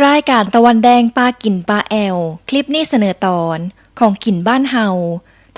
รายการตะวันแดงปลากินปลาแอวคลิปนี้เสนอตอนของกินบ้านเฮา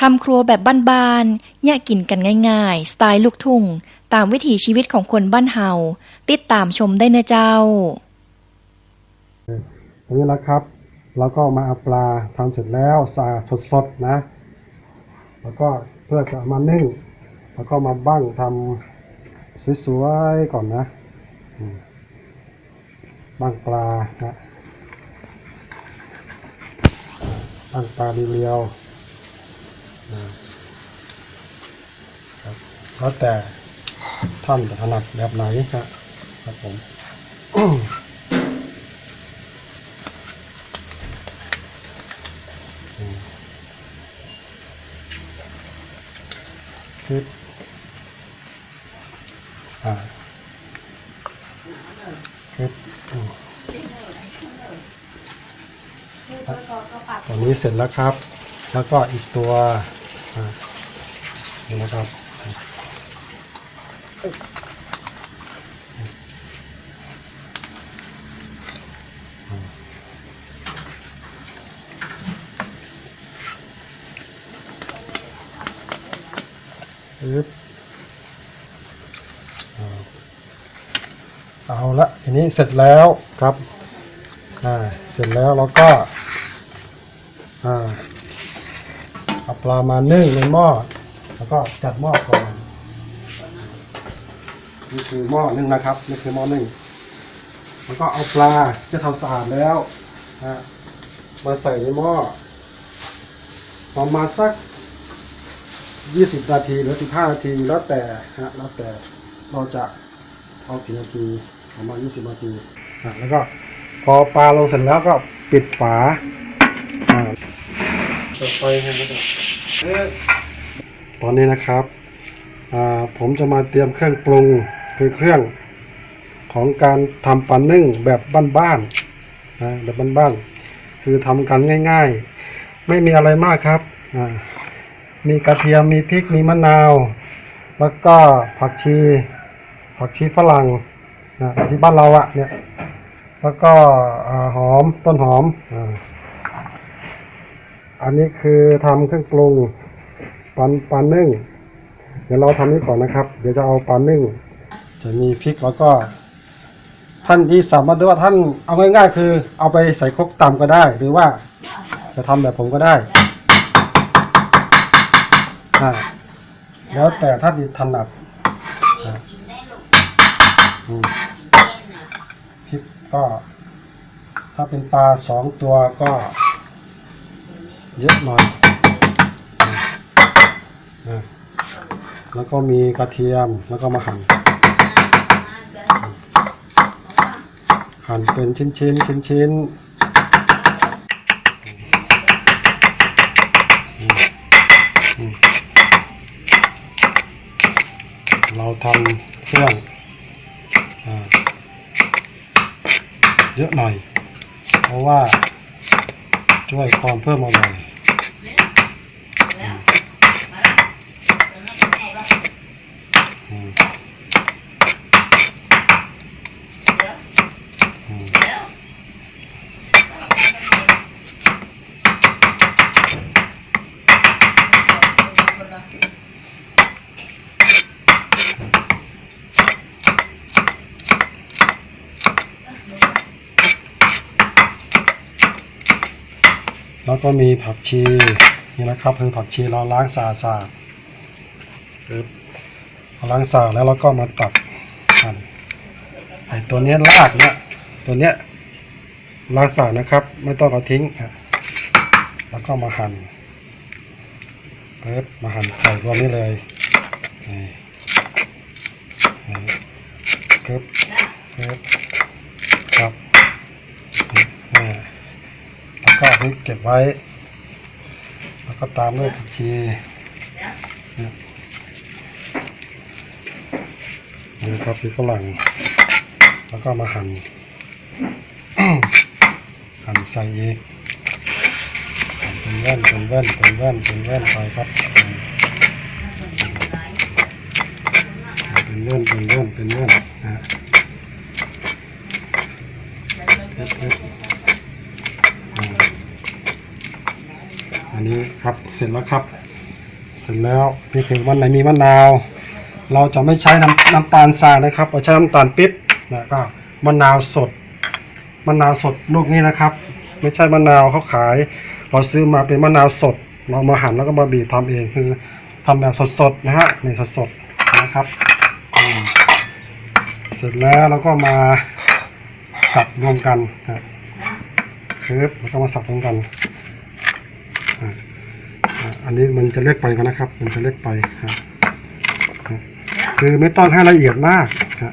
ทำครัวแบบบ้านๆแยกกินกันง่าย ๆ สไตล์ลูกทุ่ง ตามวิถีชีวิตของคนบ้านเฮาติดตามชมได้เนะเจ้าตรงนี้นะครับ เราก็มาเอาปลาทำเสร็จแล้วสาดสดๆนะ แล้วก็เพื่อจะเอามานึ่ง แล้วก็มาบ้างทำสวยๆก่อนนะอื บางปลานะบางปลาเรียวๆอ่าครับแล้วแต่ท่านจะถนัดแบบไหนนะครับผมคืออ่าคืออืม ตัวนี้เสร็จแล้วครับ แล้วก็อีกตัวนี่นะครับปึ๊บเอาละทีนี้เสร็จแล้วครับอ่าเสร็จแล้วเราก็ อ่าเอาปลามานึ่งในหม้อ แล้วก็จัดหม้อก่อน นี่คือหม้อนึ่งนะครับ นี่คือหม้อนึ่ง แล้วก็เอาปลาที่ทำสะอาดแล้วมาใส่ในหม้อ ประมาณสักยี่สิบนาทีหรือสิบห้านาทีแล้วแต่ฮะแล้วแต่เราจะเอากี่นาทีประมาณยี่สิบนาทีอะแล้วก็พอปลาลงเสร็จแล้วก็ปิดฝาอ่า ตอนนี้นะครับผมจะมาเตรียมเครื่องปรุงคือเครื่องของการทำปลานึ่งแบบบ้านๆนะแบบบ้านๆคือทำกันง่าย ๆ ไม่มีอะไรมากครับมีกระเทียมมีพริกมีมะนาว แล้วก็ผักชี ผักชีฝรั่งนะที่บ้านเราอะเนี่ย แล้วก็อหอมต้นหอมอ อันนี้คือทำเครื่องปรุงปันปันนึ่ง เดี๋ยวเราทำนี้ก่อนนะครับ เดี๋ยวจะเอาปันนึ่ง จะมีพริกแล้วก็ ท่านที่สามารถดูว่าท่านเอาง่ายๆ คือ เอาไปใส่ครกตำก็ได้ หรือว่าจะทำแบบผมก็ได้อ่าแล้วแต่ท่านถนัดพริกก็ ถ้าเป็นปลาสองตัวก็ เยอะหน่อยอ่าอ่าแล้วก็มีกระเทียมแล้วก็มาหั่นหั่นเป็นชิ้นชิ้นชิ้นชิ้นๆเราทำเครื่องอเยอะหน่อย เพราะว่า ช่วยความเพิ่มอร่อยอืมอืมอืมแล้ว ก็มีผักชีนี่นะครับคือผักชีเราล้างสะอาดสาดปึ๊บล้างสะอาดแล้วเราก็มาตัดหั่นไอตัวเนี้ยรากเนี่ยตัวเนี้ยล้างสะอาดนะครับ ไม่ต้องเอาทิ้งอะแล้วก็มาหั่นปึ๊บมาหั่นใส่รวมนี้เลยนี่ปึ๊บปึ๊บครับนี่อ่า แล้ว ก็พริกเก็บไว้ แล้วก็ตามด้วยผักชีเนี่ยนี่ครับสีฝรั่ง แล้วก็มาหั่น หั่นใส่อีกหั่นเป็นแว่นเป็นแว่นเป็นแว่นเป็นแว่นไปครับ เป็นแว่นเป็นแว่นเป็นแว่นนะฮะ ปึ๊บปึ๊บอ่าอันนี้ ครับ เสร็จแล้วครับ เสร็จแล้วนี่คือวันไหนมีมะนาว เราจะไม่ใช้น้ำน้ำตาลทรายนะครับเราใช้น้ำตาลปิ๊บนะก็มะนาวสดมะนาวสดลูกนี้นะครับ ไม่ใช่มะนาวเขาขาย เราซื้อมาเป็นมะนาวสด เรามาหั่นแล้วก็มาบีบทำเองคือทำแบบสดๆนะฮะนี่สดๆนะครับเสร็จแล้วเราก็มาสับรวมกันนะคือแล้วก็มาสับรวมกันอะ อันนี้มันจะเล็กไปกันนะครับ มันจะเล็กไปครับคือไม่ต้องให้ละเอียดมากครับ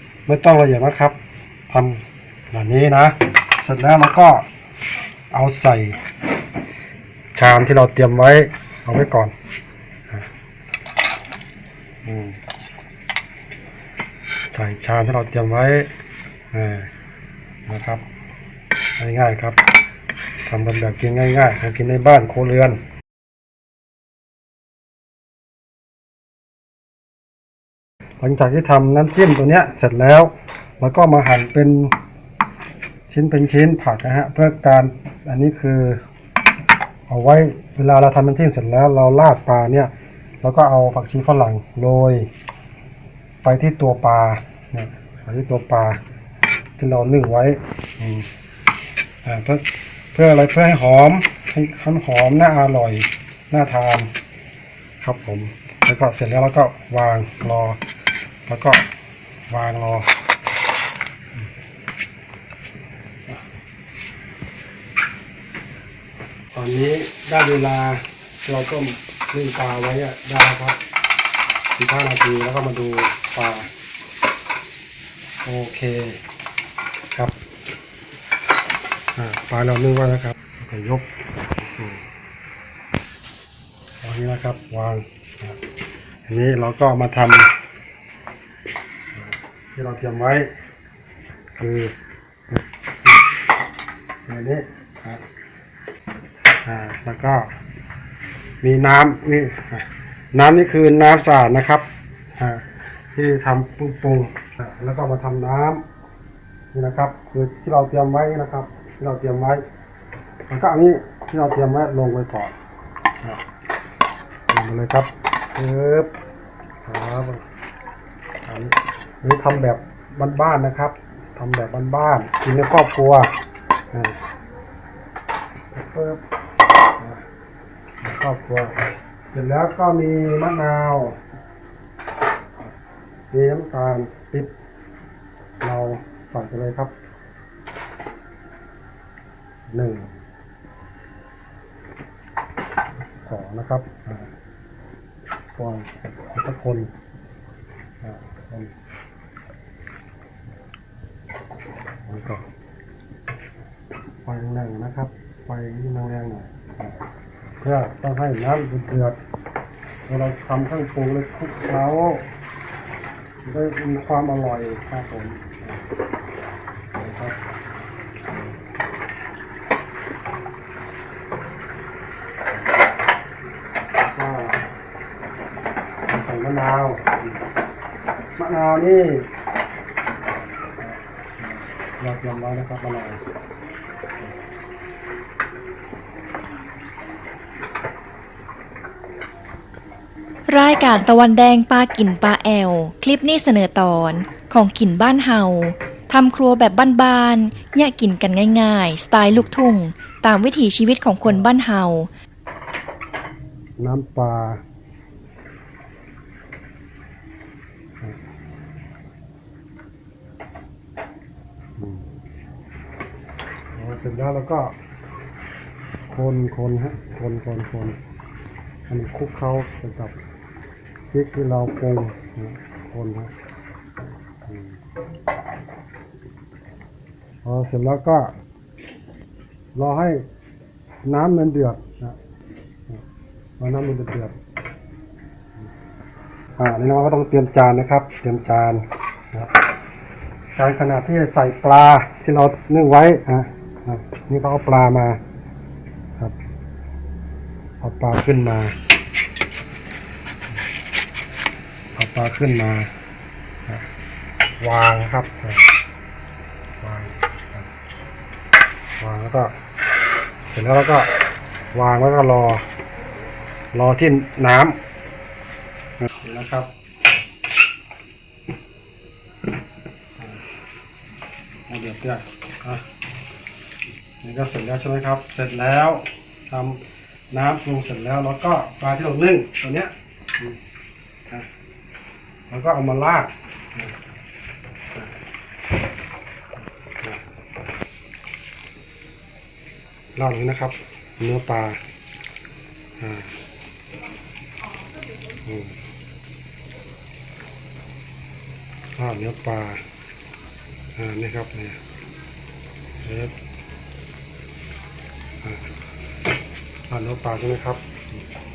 ไม่ต้องละเอียดนะครับทำแบบนี้นะ เสร็จแล้วเราก็เอาใส่ ชามที่เราเตรียมไว้ เอาไว้ก่อนอใส่ชามที่เราเตรียมไว้นะครับง่ายๆครับทำกันแบบกินง่ายๆทำกินในบ้านโคเรือน หลังจากที่ทำน้ำจิ้มตัวเนี้ยเสร็จแล้ว แล้วก็มาหั่นเป็นชิ้นเป็นชิ้นผักนะฮะเพื่อการอันนี้คือ เอาไว้เวลาเราทำน้ำจิ้มเสร็จแล้ว เราราดปลาเนี่ย แล้วก็เอาผักชีฝรั่งโรยไปที่ตัวปลาเนี่ยไปที่ตัวปลาที่เรานึ่งไว้อ่าเพื่อเพื่ออะไรเพื่อให้หอมให้ให้หอมน่าอร่อยน่าทาน ครับผม แล้วก็เสร็จแล้วเราก็วางรอ แล้วก็วางรอตอนนี้ได้เวลาเราต้มนึ่งปลาไว้อะได้ครับสิบห้านาทีแล้วก็มาดูปลาโอเคครับปลาเรานึ่งไว้แล้วครับก็ยกอืมวางนี้นะครับวางอันนี้เราก็มาทำ ที่เราเตรียมไว้ คืออันนี้ครับอ่าแล้วก็ มีน้ำนี่น้ำนี่คือน้ำสะอาดนะครับอ่าที่ทำปรุงปรุงแล้วก็มาทำน้ำนี่นะครับ คือที่เราเตรียมไว้นะครับ ที่เราเตรียมไว้แล้วก็อันนี้ที่เราเตรียมไว้ลงไปก่อนอะลงไปเลยครับปึ๊บครับอันนี้ อันนี้ทำแบบบ้านๆนะครับทำแบบบ้านๆกินในครอบครัวปึ๊บครอบครัว เสร็จแล้วก็มีมะนาวมีน้ำตาลปิ๊บเราใส่ไปเลยครับหนึ่งสองนะครับอ่าก่อนแล้วก็คนอ่าคน แล้วก็ไฟแรงนะครับ ไฟแรงๆหน่อยเพื่อต้องให้น้ำเดือดเวลาทำเครื่องปรุงเลยคลุกเคล้าได้มีความอร่อยครับผมนะครับใส่มะนาว มะนาวนี่ เรายมไว้นะครับมะนาวรายการตะวันแดงปลากินปลาแอวคลิปนี้เสนอตอนของกินบ้านเฮาทำครัวแบบบ้านๆอยากกินกันง่ายๆ สไตล์ลูกทุ่ง ตามวิถีชีวิตของคนบ้านเฮา น้ำปลาอืมพอ เสร็จแล้วเราก็ คนคนฮะ คนคนคนให้มันคลุกเข้าไปกับพริกที่เราปรุงนะคนฮะพอเสร็จแล้วก็ รอให้น้ำมันเดือดนะรอน้ำมันเดือดอ่านี่เราก็ต้องเตรียมจานนะครับ เตรียมจานนะจานขนาดที่จะใส่ปลาที่เรานึ่งไว้อะ นี่เขาเอาปลามาครับเอาปลาขึ้นมาเอาปลาขึ้นมาวางครับวางวางแล้วก็ เสร็จแล้วเราก็วางแล้วก็รอ รอที่น้ำนี่นะครับเอาเดือดเดือดอะ นี่ก็เสร็จแล้วใช่ไหมครับ เสร็จแล้วทำน้ำปรุงเสร็จแล้วแล้วก็ปลาที่เรานึ่งตัวเนี้ยแล้วก็เอามาลาดอะอะลาดนี้นะครับ เนื้อปลาอ่าอืมข้าวเนื้อปลาอ่านี่ครับเนี่ยเล็บอ่า ข้าวเนื้อปลาใช่ไหมครับ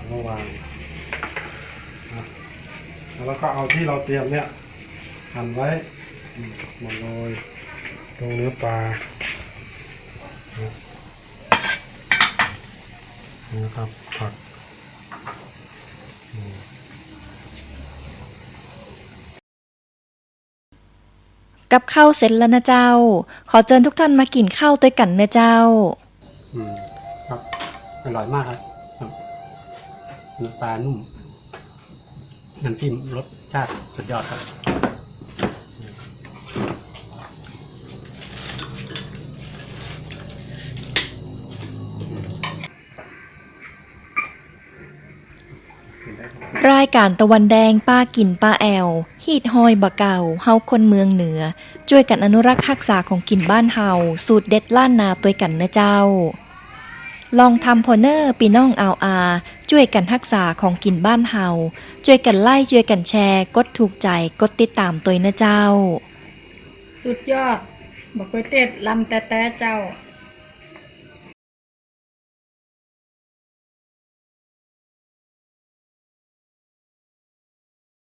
เมื่อวางอะแล้วก็เอาที่เราเตรียมเนี่ยหั่นไว้อืมมาโรยตรงเนื้อปลาอะนี่นะครับผักอืมกับข้าวเสร็จแล้วนะเจ้า ขอเชิญทุกท่านมากินข้าวด้วยกันนะเจ้า อืมครับ อร่อยมากครับเนื้อปลานุ่มน้ำจิ้มรสชาติสุดยอดครับรายการตะวันแดงป้ากินป้าแอลฮีดฮอยบะเก่าเฮาคนเมืองเหนือ ช่วยกันอนุรักษ์รักษาของกินบ้านเฮาสูตรเด็ดล้านนาตัวกันนะเจ้า ลองทำพอเนอร์ปีน้องเอาอาช่วยกันทักษาของกินบ้านเฮาช่วยกันไล่ช่วยกันแชร์กดถูกใจกดติดตามตัวนะเจ้า สุดยอดบอกก๋วยเต็ดลำแต่แต่เจ้า